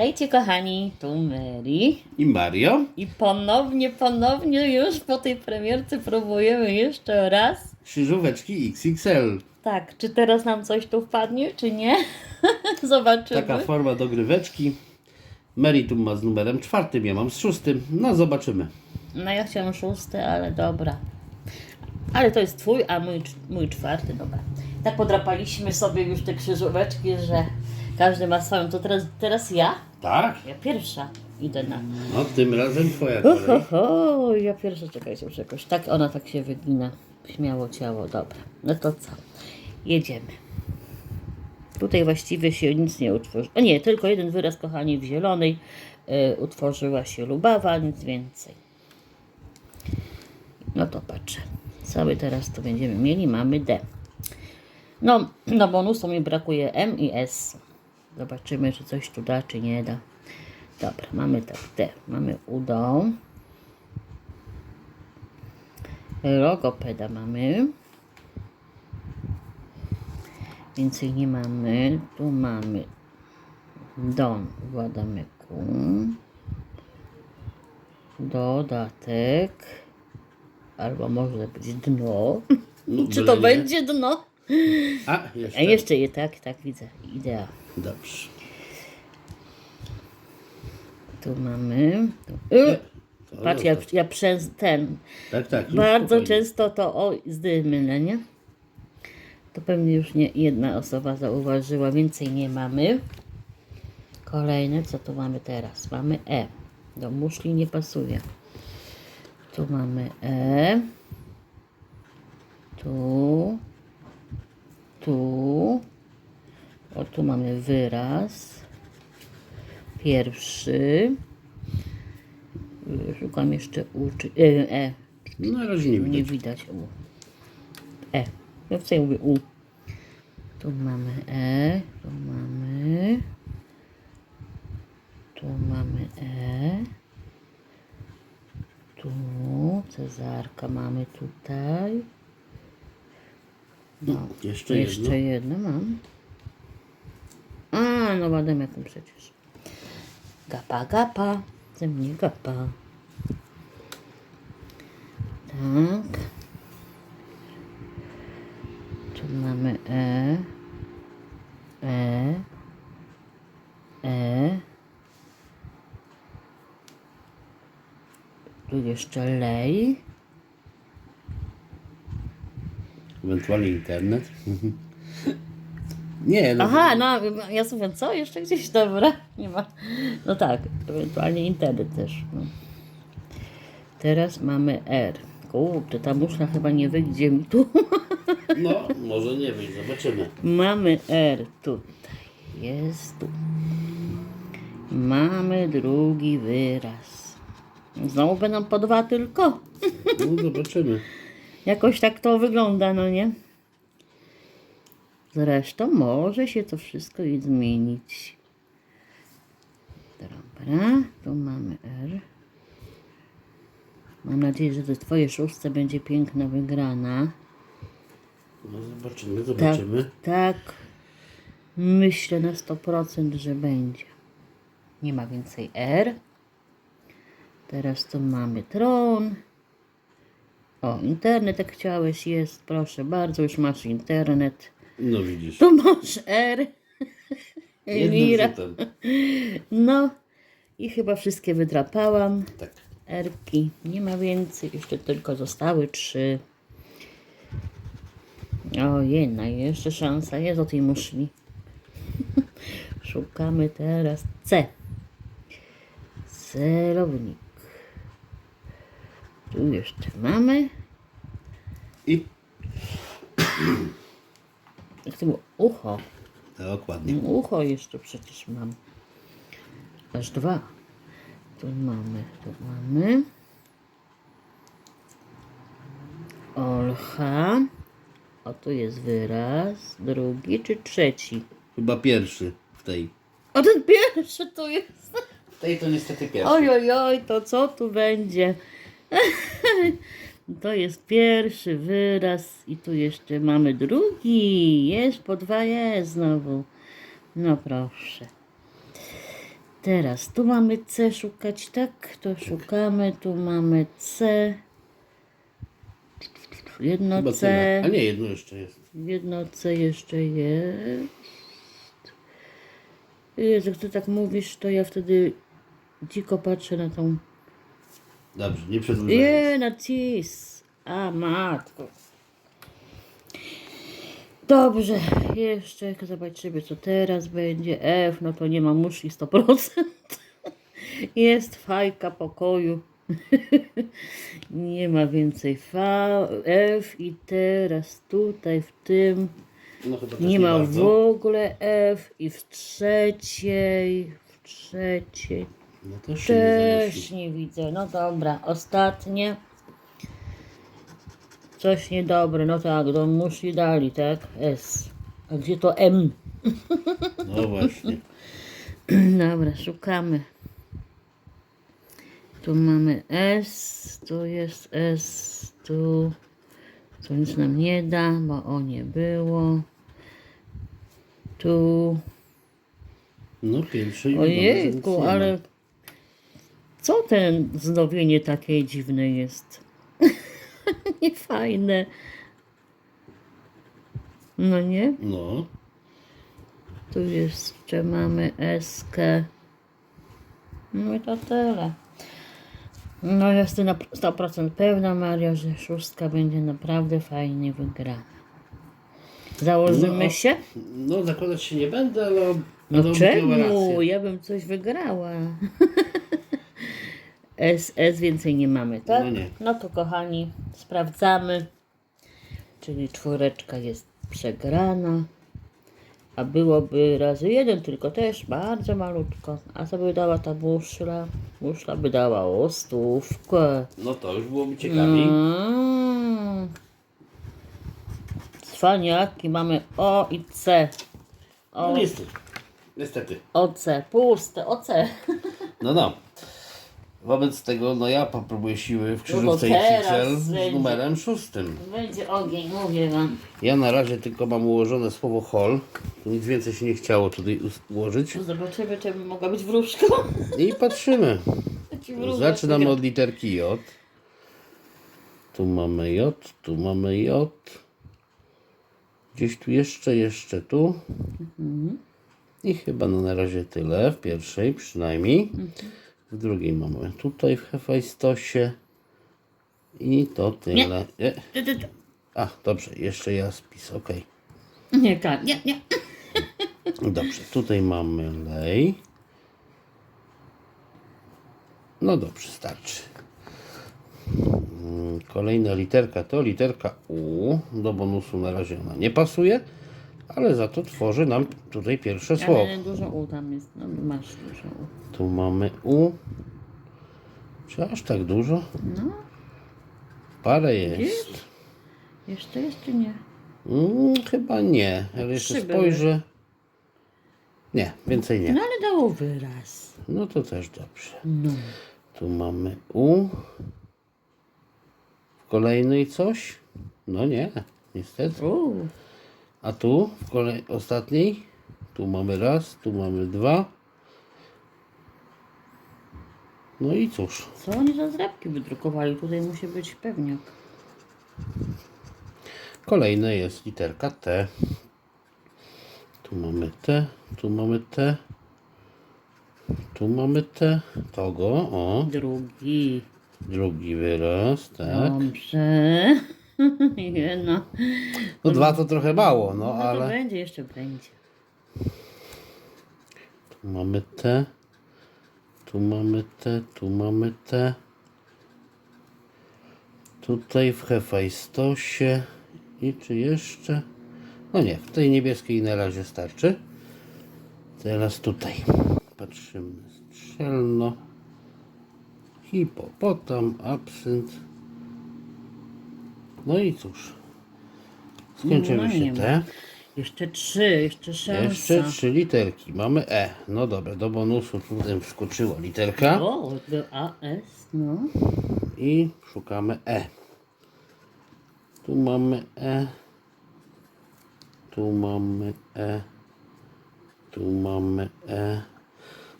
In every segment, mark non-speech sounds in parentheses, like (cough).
Witajcie kochani, tu Mary. I Mario. I ponownie, ponownie już po tej premierce próbujemy jeszcze raz. Krzyżóweczki XXL. Tak, czy teraz nam coś tu wpadnie, czy nie? (laughs) Zobaczymy. Taka forma dogryweczki. Meritum ma z numerem czwartym, ja mam z szóstym. No zobaczymy. No ja chciałam szósty, ale dobra. Ale to jest twój, a mój, mój czwarty, dobra. Tak podrapaliśmy sobie już te krzyżóweczki, że każdy ma swoją. To teraz, teraz ja? Tak? Ja pierwsza idę na... No tym razem twoja kolej. ho, ho, ja pierwsza, czekajcie, już jakoś. Tak, ona tak się wygina. Śmiało ciało, dobra. No to co? Jedziemy. Tutaj właściwie się nic nie utworzyło. O nie, tylko jeden wyraz, kochani, w zielonej y, utworzyła się lubawa, nic więcej. No to patrzę. Co my teraz tu będziemy mieli? Mamy D. No, (clears throat) do bonusu mi brakuje M i S. Zobaczymy, czy coś tu da, czy nie da. Dobra, mamy tak D. Mamy udo. Logopeda mamy. Więcej nie mamy. Tu mamy don w Adamyku. Dodatek. Albo może być dno. No, (laughs) Czy to będzie dno? A, A jeszcze. jeszcze je tak, tak widzę. Idea. Dobrze. Tu mamy. Tu. Y, To Patrz, ja, ja przez ten. Tak, tak. Bardzo spokojnie. często to o zdymylę, nie? To pewnie już nie jedna osoba zauważyła. Więcej nie mamy. Kolejne, co tu mamy teraz? Mamy E. Do muszli nie pasuje. Tu mamy E. Tu. Tu. O, tu mamy wyraz. Pierwszy. Szukam jeszcze U, czy, e, e. No na razie nie Nie widać. widać U. E. Ja w mówię U. Tu mamy E. Tu mamy. Tu mamy E. Tu Cezarka mamy tutaj. No. Jeszcze Jeszcze jedno. jedno mam. A, no Wademekum przecież. Gapa, gapa. Ze mnie gapa. Tak. Tu mamy E. E. E. Tu jeszcze lej. Ewentualnie internet. (laughs) nie, no. Aha, no ja sobie co? Jeszcze gdzieś, dobra, nie ma. No tak, ewentualnie internet też. No. Teraz mamy R. Kurde, ta muszla chyba nie wyjdzie mi tu. (laughs) No, może nie wyjść, zobaczymy. mamy R tutaj. Jest tu. Mamy drugi wyraz. Znowu będą po dwa tylko. No, zobaczymy. (laughs) Jakoś tak to wygląda, no nie? Zresztą może się to wszystko i zmienić. Dobra, tu mamy R. Mam nadzieję, że to twoje szóstce będzie piękna wygrana. No zobaczymy, zobaczymy. Tak, tak. Myślę na 100%, że będzie. Nie ma więcej R. Teraz tu mamy tron. O, internet jak chciałeś jest, proszę bardzo, już masz internet. No widzisz. Tu masz R. Jednym rzutem. No i chyba wszystkie wydrapałam. Tak. Erki. Nie ma więcej, jeszcze tylko zostały trzy. O, jedna, jeszcze szansa jest o tej muszli. (laughs) Szukamy teraz C. Celownik. Tu jeszcze mamy. I (clears throat) To było? Ucho. dokładnie. Ucho jeszcze przecież mam. Aż dwa. Tu mamy, tu mamy. Olcha. O, tu jest wyraz. Drugi czy trzeci? Chyba pierwszy w tej. O, ten pierwszy tu jest. W tej to niestety pierwszy. Oj, oj, oj, to co tu będzie? (laughs) To jest pierwszy wyraz i tu jeszcze mamy drugi. Jest po dwa jest znowu. No proszę. Teraz tu mamy C szukać, tak? To szukamy, tu mamy C. Jedno Chyba C. tyle. A nie, jedno jeszcze jest. Jedno C jeszcze jest. Jezu, jak ty tak mówisz, to ja wtedy dziko patrzę na tą... Dobrze, nie przedłużaj. Nie, na cis. A, matko. Dobrze, jeszcze zobaczymy, co teraz będzie. F, no to nie ma muszli 100%. (laughs) Jest fajka pokoju. (laughs) Nie ma więcej V, F i teraz tutaj w tym No, też nie ma w ogóle F i w trzeciej, w trzeciej No też się nie też zanosi. nie widzę. No dobra, ostatnie. Coś niedobre, no tak, do musi dali, tak? S. A gdzie to M? No właśnie. (laughs) Dobra, szukamy. Tu mamy S, tu jest S, tu, tu nic nam nie da, bo o nie było. Tu, No pierwsze i nic ojejku, ma. ale co ten znowienie takie dziwne jest? (laughs) Niefajne. No nie? No, Tu jeszcze mamy SK. No i to tyle. No jestem na 100% pewna, Maria, że szóstka będzie naprawdę fajnie wygrana. Założymy No, się? no zakładać się nie będę, ale No czemu? Ja bym coś wygrała. (laughs) S, S więcej nie mamy, tak? No nie. No to kochani, sprawdzamy. Czyli czwóreczka jest przegrana. A byłoby razy jeden, tylko też bardzo malutko. A co by dała ta muszla? Muszla by dała o stówkę. No to już byłoby ciekawiej. Mm. Cwaniaki mamy O i C. No niestety. Niestety. OC, puste, OC. No no. Wobec tego, no ja popróbuję siły w No krzyżówce teraz XXL z będzie. numerem szóstym. Będzie ogień, mówię wam. Ja na razie tylko mam ułożone słowo hol. Tu nic więcej się nie chciało tutaj ułożyć. Zobaczymy, czy bym mogła być wróżką. I patrzymy. (laughs) Zaczynamy od literki J. Tu mamy J, tu mamy J. Gdzieś tu jeszcze, jeszcze tu. I chyba no na razie tyle. W pierwszej przynajmniej. W drugiej mamy tutaj w Hefajstosie. I to tyle. Nie. Ty, ty, ty. A, dobrze, jeszcze ja spis, ok. Nie, tak, nie, nie. (laughs) Dobrze, tutaj mamy lej. No dobrze, starczy. Mm, Kolejna literka to literka U. Do bonusu na razie ona nie pasuje, ale za to tworzy nam tutaj pierwsze słowo. Ale dużo U tam jest. No, masz dużo U. Tu mamy U. Czy aż tak dużo? No, Parę jest. widzisz? Jeszcze jest czy nie? Mm, chyba nie, ale jeszcze Trzy były. spojrzę. Nie, więcej nie. No ale dało wyraz. No to też dobrze. No. Tu mamy U. W kolejnej coś? No nie, niestety. U. A tu w kolej ostatniej? Tu mamy raz, tu mamy dwa. No i cóż, Co oni za zrabki wydrukowali? Tutaj musi być pewniak. kolejne jest literka T. Tu mamy T, tu mamy T. Tu mamy T. Togo, o, Drugi. drugi wyraz, tak. Dobrze. (laughs) Nie no. Dwa to trochę mało, no No to ale... będzie, jeszcze będzie. Tu mamy T. Tu mamy T, tu mamy T. Tutaj w Hefajstosie. I czy jeszcze? No nie, w tej niebieskiej na razie starczy. Teraz tutaj. Patrzymy. Strzelno. Hipopotam, absynt. No i cóż. Skończymy No się te. Jeszcze trzy, jeszcze szansa. Jeszcze trzy literki. Mamy E. No dobra, do bonusu tutaj wskoczyła literka. O, do AS, no. I szukamy E. Tu mamy E. Tu mamy E. Tu mamy E.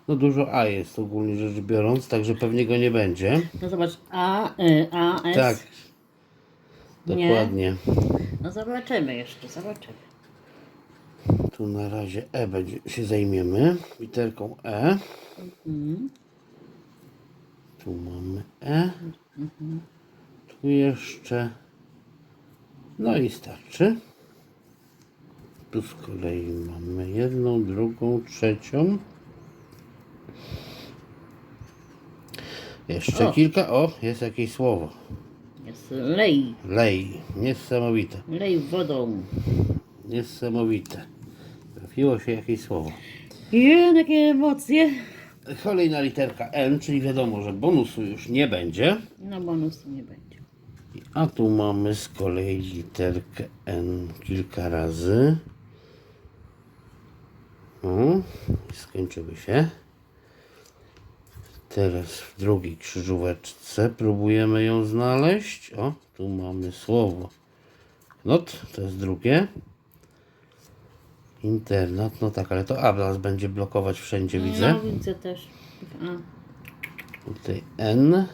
No dużo A jest ogólnie rzecz biorąc, także pewnie go nie będzie. No zobacz, A, y, A, S. Tak. Nie. Dokładnie. No zobaczymy jeszcze, zobaczymy. Tu na razie E będzie, się zajmiemy. Literką E. Tu mamy E. Tu jeszcze. No i starczy. Tu z kolei mamy jedną, drugą, trzecią. Jeszcze O. kilka. O, jest jakieś słowo. Jest lej, Lej. Niesamowite. lej wodą. Niesamowite. Trafiło się jakieś słowo. Je, jakie emocje. Kolejna literka N, czyli wiadomo, że bonusu już nie będzie. No bonusu nie będzie. A tu mamy z kolei literkę N kilka razy. O, i skończyły się. Teraz w drugiej krzyżóweczce próbujemy ją znaleźć. O, tu mamy słowo. Knot, to jest drugie. Internat, no tak, ale to A nas będzie blokować wszędzie, widzę. No widzę też. A, Tutaj N.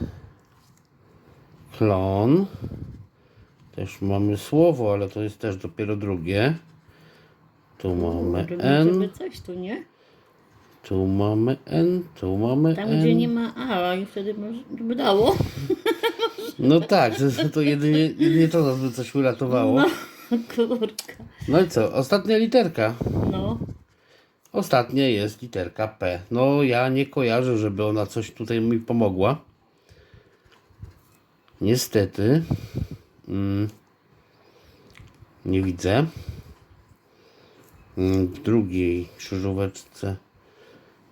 Klon. Też mamy słowo, ale to jest też dopiero drugie. Tu mamy żeby, N. coś tu, nie? Tu mamy N. Tu mamy Tam, N. gdzie nie ma A, i wtedy może by dało. (laughs) No tak, to, to jedynie, jedynie to nas by coś uratowało. No, (laughs) kurka. No i co? Ostatnia literka. No, Ostatnia jest literka P. No ja nie kojarzę, żeby ona coś tutaj mi pomogła. Niestety. Mm, nie widzę. Mm, w drugiej krzyżóweczce.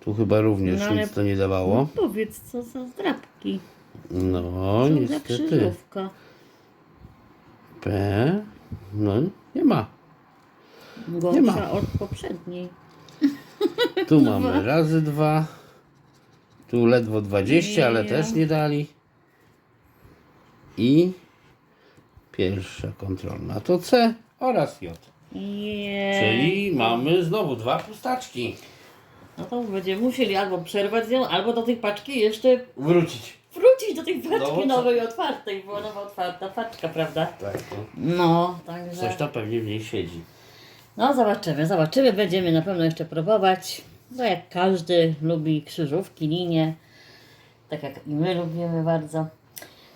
Tu chyba również No ale- nic to nie dawało. no powiedz, co za zdrabki. No, Co za niestety. krzyżówka. P. No, nie ma. Gorsza ma. od poprzedniej. (laughs) Tu mamy razy dwa. Tu ledwo 20, ale Nie. też nie dali. I pierwsza kontrolna to C oraz J. Nie. Czyli mamy znowu dwa pustaczki. No to będziemy musieli albo przerwać ją, albo do tej paczki jeszcze Wrócić. wrócić do tej paczki No, nowej, otwartej, bo nowa otwarta paczka, prawda? Tak, to No, także... coś tam pewnie w niej siedzi. No zobaczymy, zobaczymy, będziemy na pewno jeszcze próbować. No jak każdy lubi krzyżówki, linie, tak jak i my lubimy bardzo.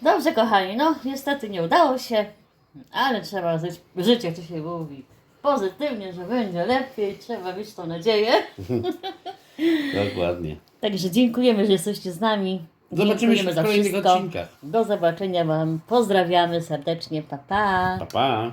Dobrze kochani, no niestety nie udało się, ale trzeba żyć, żyć jak to się mówi, pozytywnie, że będzie lepiej, trzeba mieć tą nadzieję. (laughs) Dokładnie. Także dziękujemy, że jesteście z nami. Zobaczymy się w kolejnych wszystko. odcinkach. Do zobaczenia Wam, pozdrawiamy serdecznie, pa pa! Pa, pa.